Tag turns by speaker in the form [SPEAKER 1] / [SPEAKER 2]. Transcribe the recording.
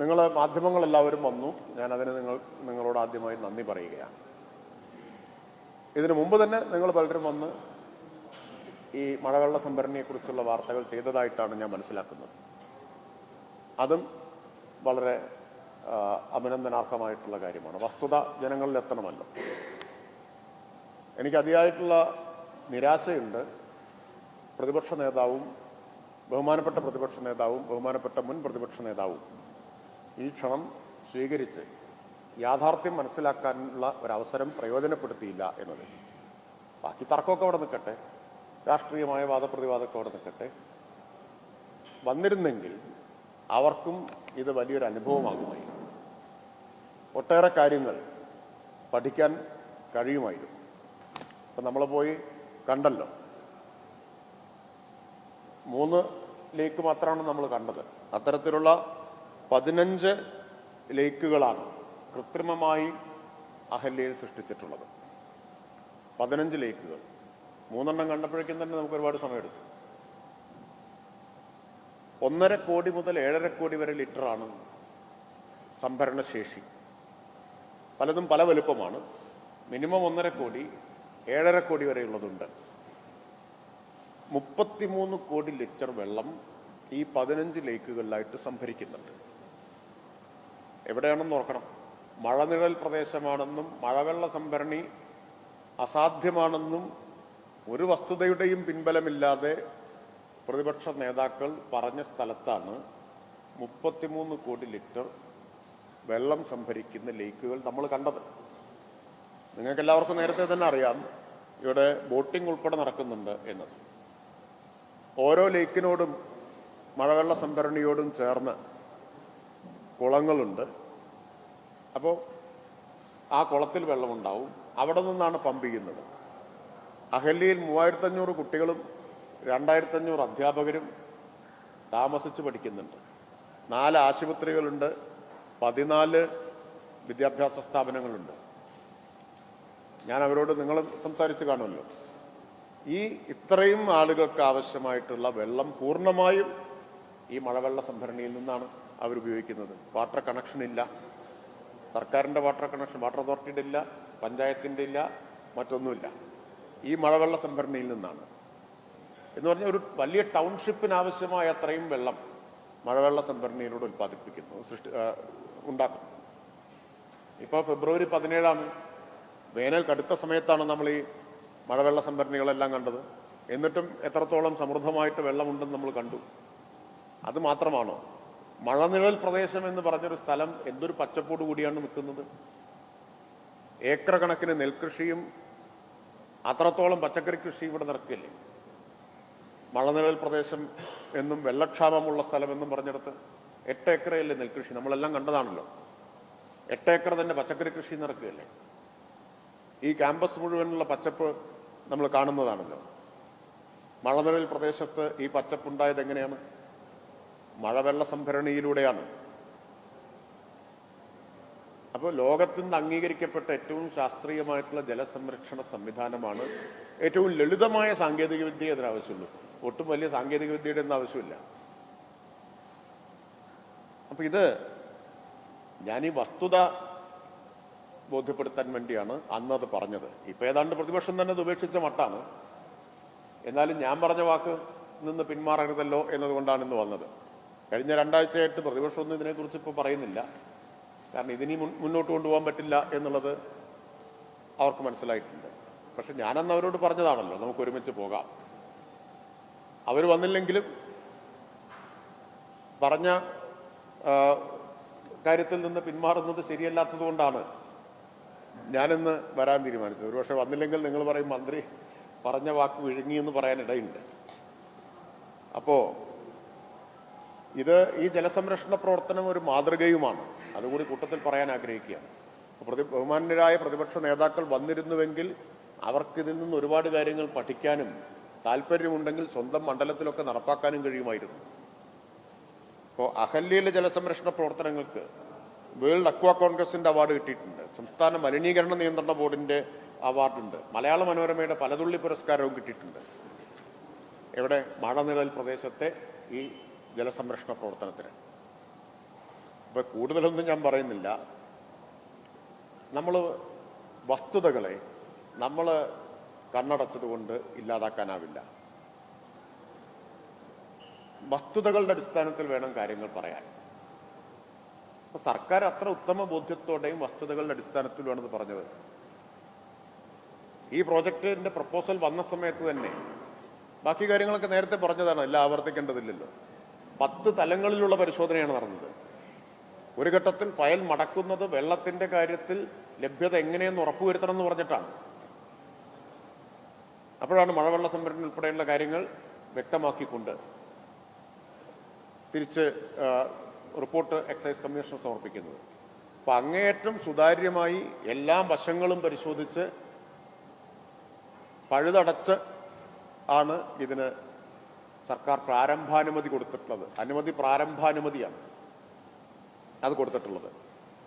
[SPEAKER 1] നിങ്ങൾ മാധ്യമങ്ങളെല്ലാവരും വന്നു. ഞാൻ അതിന് നിങ്ങൾ നിങ്ങളോട് ആദ്യമായി നന്ദി പറയുകയാണ്. ഇതിനു മുമ്പ് തന്നെ നിങ്ങൾ പലരും വന്ന് ഈ മഴവെള്ള സംഭരണിയെക്കുറിച്ചുള്ള വാർത്തകൾ ചെയ്തതായിട്ടാണ് ഞാൻ മനസ്സിലാക്കുന്നത്. അതും വളരെ അഭിനന്ദനാർഹമായിട്ടുള്ള കാര്യമാണ്. വസ്തുത ജനങ്ങളിൽ എത്തണമല്ലോ. എനിക്ക് അതിയായിട്ടുള്ള നിരാശയുണ്ട്. പ്രതിപക്ഷ നേതാവും ബഹുമാനപ്പെട്ട പ്രതിപക്ഷ നേതാവും ബഹുമാനപ്പെട്ട മുൻ പ്രതിപക്ഷ നേതാവും ഈ ക്ഷണം സ്വീകരിച്ച് യാഥാർത്ഥ്യം മനസ്സിലാക്കാനുള്ള ഒരവസരം പ്രയോജനപ്പെടുത്തിയില്ല എന്നത്. ബാക്കി തർക്കമൊക്കെ അവിടെ നിൽക്കട്ടെ. രാഷ്ട്രീയമായ വാദപ്രതിവാദമൊക്കെ അവിടെ നിൽക്കട്ടെ. വന്നിരുന്നെങ്കിൽ അവർക്കും ഇത് വലിയൊരു അനുഭവമാകുമായിരുന്നു. ഒട്ടേറെ കാര്യങ്ങൾ പഠിക്കാൻ കഴിയുമായിരുന്നു. ഇപ്പം നമ്മൾ പോയി കണ്ടല്ലോ. മൂന്ന് ലേക്ക് മാത്രമാണ് നമ്മൾ കണ്ടത്. അത്തരത്തിലുള്ള പതിനഞ്ച് ലേക്കുകളാണ് കൃത്രിമമായി അഹല്യയിൽ സൃഷ്ടിച്ചിട്ടുള്ളത്. പതിനഞ്ച് ലേക്കുകൾ. മൂന്നെണ്ണം കണ്ടപ്പോഴേക്കും തന്നെ നമുക്ക് ഒരുപാട് സമയമെടുത്തു. ഒന്നര കോടി മുതൽ ഏഴര കോടി വരെ ലിറ്ററാണ് സംഭരണശേഷി. പലതും പല വലുപ്പമാണ്. മിനിമം ഒന്നര കോടി ഏഴര കോടി വരെയുള്ളതുണ്ട് മുപ്പത്തിമൂന്ന് കോടി ലിറ്റർ വെള്ളം ഈ പതിനഞ്ച് ലേക്കുകളിലായിട്ട് സംഭരിക്കുന്നുണ്ട്. എവിടെയാണെന്ന് നോക്കണം മഴനിഴൽ പ്രദേശമാണെന്നും മഴവെള്ള സംഭരണി അസാധ്യമാണെന്നും ഒരു വസ്തുതയുടെയും പിൻബലമില്ലാതെ പ്രതിപക്ഷ നേതാക്കൾ പറഞ്ഞ സ്ഥലത്താണ് മുപ്പത്തിമൂന്ന് കോടി ലിറ്റർ വെള്ളം സംഭരിക്കുന്ന ലേക്കുകൾ നമ്മൾ കണ്ടത്. നിങ്ങൾക്ക് എല്ലാവർക്കും നേരത്തെ തന്നെ അറിയാം ഇവിടെ ബോട്ടിംഗ് ഉൾപ്പെടെ നടക്കുന്നുണ്ട് എന്നത്. ഓരോ ലേക്കിനോടും മഴവെള്ള സംഭരണിയോടും ചേർന്ന് കുളങ്ങളുണ്ട്. അപ്പോൾ ആ കുളത്തിൽ വെള്ളമുണ്ടാവും. അവിടെ നിന്നാണ് പമ്പ് ചെയ്യുന്നത്. അഹല്യയിൽ മൂവായിരത്തഞ്ഞൂറ് കുട്ടികളും രണ്ടായിരത്തഞ്ഞൂറ് അധ്യാപകരും താമസിച്ച് പഠിക്കുന്നുണ്ട്. നാല് ആശുപത്രികളുണ്ട്. പതിനാല് വിദ്യാഭ്യാസ സ്ഥാപനങ്ങളുണ്ട്. ഞാൻ അവരോട് നിങ്ങൾ സംസാരിച്ച് കാണുമല്ലോ. ഈ ഇത്രയും ആളുകൾക്ക് ആവശ്യമായിട്ടുള്ള വെള്ളം പൂർണമായും ഈ മഴവെള്ള സംഭരണിയിൽ നിന്നാണ് അവരുപയോഗിക്കുന്നത്. വാട്ടർ കണക്ഷൻ ഇല്ല. സർക്കാരിന്റെ വാട്ടർ കണക്ഷൻ വാട്ടർ അതോറിറ്റിയുടെ ഇല്ല പഞ്ചായത്തിന്റെ ഇല്ല മറ്റൊന്നുമില്ല. ഈ മഴവെള്ള സംഭരണിയിൽ നിന്നാണ്. എന്ന് പറഞ്ഞാൽ ഒരു വലിയ ടൗൺഷിപ്പിന് ആവശ്യമായ അത്രയും വെള്ളം മഴവെള്ള സംഭരണിയിലൂടെ ഉൽപ്പാദിപ്പിക്കുന്നു സൃഷ്ടി ഉണ്ടാക്കും ഇപ്പോൾ ഫെബ്രുവരി പതിനേഴാണ്. വേനൽ കടുത്ത സമയത്താണ് നമ്മൾ ഈ മഴവെള്ള സംഭരണികളെല്ലാം കണ്ടത്. എന്നിട്ടും എത്രത്തോളം സമൃദ്ധമായിട്ട് വെള്ളമുണ്ടെന്ന് നമ്മൾ കണ്ടു. അത് മാത്രമാണോ? മഴനിഴൽ പ്രദേശം എന്ന് പറഞ്ഞൊരു സ്ഥലം എന്തൊരു പച്ചപ്പോട് കൂടിയാണ് നിൽക്കുന്നത്? ഏക്കർ കണക്കിന് നെൽകൃഷിയും അത്രത്തോളം പച്ചക്കറി കൃഷി ഇവിടെ നടക്കില്ലേ? മഴനിഴൽ പ്രദേശം എന്നും വെള്ളക്ഷാമമുള്ള സ്ഥലം എന്നും പറഞ്ഞെടുത്ത് എട്ട് ഏക്കറയല്ലേ നെൽകൃഷി? നമ്മളെല്ലാം കണ്ടതാണല്ലോ. എട്ട് ഏക്കർ തന്നെ പച്ചക്കറി കൃഷി നടക്കുകയല്ലേ? ഈ ക്യാമ്പസ് മുഴുവനുള്ള പച്ചപ്പ് നമ്മൾ കാണുന്നതാണല്ലോ. മഴനിഴൽ പ്രദേശത്ത് ഈ പച്ചപ്പുണ്ടായത് എങ്ങനെയാണ്? മഴവെള്ള സംഭരണിയിലൂടെയാണ് അപ്പോൾ ലോകത്തിൽ നിന്ന് അംഗീകരിക്കപ്പെട്ട ഏറ്റവും ശാസ്ത്രീയമായിട്ടുള്ള ജലസംരക്ഷണ സംവിധാനമാണ് ഏറ്റവും ലളിതമായ സാങ്കേതിക വിദ്യ അതിനാവശ്യമുള്ളൂ ഒട്ടും വലിയ സാങ്കേതിക വിദ്യയുടെ ഒന്നും ആവശ്യമില്ല. അപ്പൊ ഇത് ഞാൻ ഈ വസ്തുത ബോധ്യപ്പെടുത്താൻ വേണ്ടിയാണ് അന്ന് അത് പറഞ്ഞത്. ഇപ്പൊ ഏതാണ്ട് പ്രതിപക്ഷം തന്നെ അത് ഉപേക്ഷിച്ച മട്ടാണ്. എന്നാലും ഞാൻ പറഞ്ഞ വാക്ക് നിന്ന് പിന്മാറരുതല്ലോ എന്നതുകൊണ്ടാണ് ഇന്ന് വന്നത്. കഴിഞ്ഞ രണ്ടാഴ്ചയായിട്ട് പ്രതിപക്ഷമൊന്നും ഇതിനെക്കുറിച്ച് ഇപ്പോൾ പറയുന്നില്ല. കാരണം ഇതിനി മുന്നോട്ട് കൊണ്ടുപോകാൻ പറ്റില്ല എന്നുള്ളത് അവർക്ക് മനസ്സിലായിട്ടുണ്ട്. പക്ഷെ ഞാനന്ന് അവരോട് പറഞ്ഞതാണല്ലോ നമുക്ക് ഒരുമിച്ച് പോകാം. അവർ വന്നില്ലെങ്കിലും പറഞ്ഞ കാര്യത്തിൽ നിന്ന് പിന്മാറുന്നത് ശരിയല്ലാത്തത് കൊണ്ടാണ് ഞാനിന്ന് വരാൻ തീരുമാനിച്ചത്. ഒരുപക്ഷെ വന്നില്ലെങ്കിൽ നിങ്ങൾ പറയും മന്ത്രി പറഞ്ഞ വാക്ക് വിഴുങ്ങി എന്ന് പറയാനിടയുണ്ട് അപ്പോ ഇത് ഈ ജലസംരക്ഷണ പ്രവർത്തനം ഒരു മാതൃകയുമാണ്. അതുകൂടി കൂട്ടത്തിൽ പറയാൻ ആഗ്രഹിക്കുകയാണ്. പ്രതി ബഹുമാന്യരായ പ്രതിപക്ഷ നേതാക്കൾ വന്നിരുന്നുവെങ്കിൽ അവർക്കിതിൽ നിന്ന് ഒരുപാട് കാര്യങ്ങൾ പഠിക്കാനും താല്പര്യമുണ്ടെങ്കിൽ സ്വന്തം മണ്ഡലത്തിലൊക്കെ നടപ്പാക്കാനും കഴിയുമായിരുന്നു. ഇപ്പോൾ അഹല്യയിലെ ജലസംരക്ഷണ പ്രവർത്തനങ്ങൾക്ക് വേൾഡ് അക്വാ കോൺഗ്രസിന്റെ അവാർഡ് കിട്ടിയിട്ടുണ്ട്. സംസ്ഥാന മലിനീകരണ നിയന്ത്രണ ബോർഡിന്റെ അവാർഡുണ്ട്. മലയാള മനോരമയുടെ പലതുള്ളി പുരസ്കാരവും കിട്ടിയിട്ടുണ്ട്. എവിടെ? മഴനിഴൽ പ്രദേശത്തെ ഈ ജലസംരക്ഷണ പ്രവർത്തനത്തിന്. ഇപ്പോൾ കൂടുതലൊന്നും ഞാൻ പറയുന്നില്ല. നമ്മൾ വസ്തുതകളെ നമ്മൾ കണ്ണടച്ചതുകൊണ്ട് ഇല്ലാതാക്കാനാവില്ല. വസ്തുതകളുടെ അടിസ്ഥാനത്തിൽ വേണം കാര്യങ്ങൾ പറയാൻ. അപ്പൊ സർക്കാർ അത്ര ഉത്തമ ബോധ്യത്തോടെയും വസ്തുതകളുടെ അടിസ്ഥാനത്തിലുമാണ് ഇത് പറഞ്ഞത്. ഈ പ്രോജക്റ്റിന്റെ പ്രപ്പോസൽ വന്ന സമയത്ത് തന്നെ ബാക്കി കാര്യങ്ങളൊക്കെ നേരത്തെ പറഞ്ഞതാണ് എല്ലാം ആവർത്തിക്കേണ്ടതില്ലല്ലോ. പത്ത് തലങ്ങളിലുള്ള പരിശോധനയാണ് നടന്നത്. ഒരു ഘട്ടത്തിൽ ഫയൽ മടക്കുന്നത് വെള്ളത്തിന്റെ കാര്യത്തിൽ ലഭ്യത എങ്ങനെയെന്ന് ഉറപ്പുവരുത്തണം എന്ന് പറഞ്ഞിട്ടാണ്. അപ്പോഴാണ് മഴവെള്ള സംഭരണി ഉൾപ്പെടെയുള്ള കാര്യങ്ങൾ വ്യക്തമാക്കിക്കൊണ്ട് തിരിച്ച് റിപ്പോർട്ട് എക്സൈസ് കമ്മീഷന് സമർപ്പിക്കുന്നത്. അപ്പൊ അങ്ങേയറ്റം സുതാര്യമായി എല്ലാ വശങ്ങളും പരിശോധിച്ച് പഴുതടച്ച് ആണ് ഇതിന് സർക്കാർ പ്രാരംഭാനുമതി കൊടുത്തിട്ടുള്ളത്. അനുമതി പ്രാരംഭാനുമതിയാണ്. അത് കൊടുത്തിട്ടുള്ളത്.